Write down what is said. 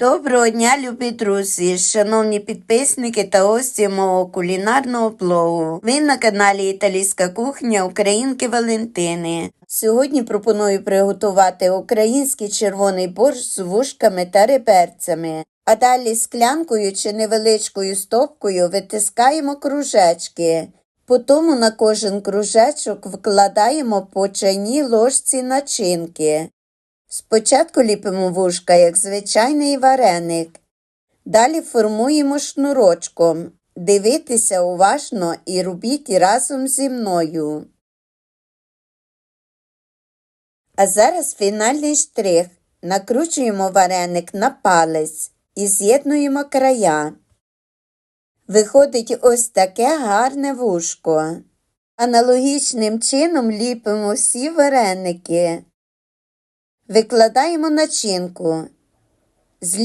Доброго дня, любі друзі, шановні підписники та гості мого кулінарного блогу. Ви на каналі Італійська кухня Українки Валентини. Сьогодні пропоную приготувати український червоний борщ з вушками та реберцями. А далі склянкою чи невеличкою стопкою витискаємо кружечки. Потім на кожен кружечок вкладаємо по чайній ложці начинки. Спочатку ліпимо вушка, як звичайний вареник. Далі формуємо шнурочком. Дивитися уважно і робіть разом зі мною. А зараз фінальний штрих. Накручуємо вареник на палець і з'єднуємо края. Виходить ось таке гарне вушко. Аналогічним чином ліпимо всі вареники. Викладаємо начинку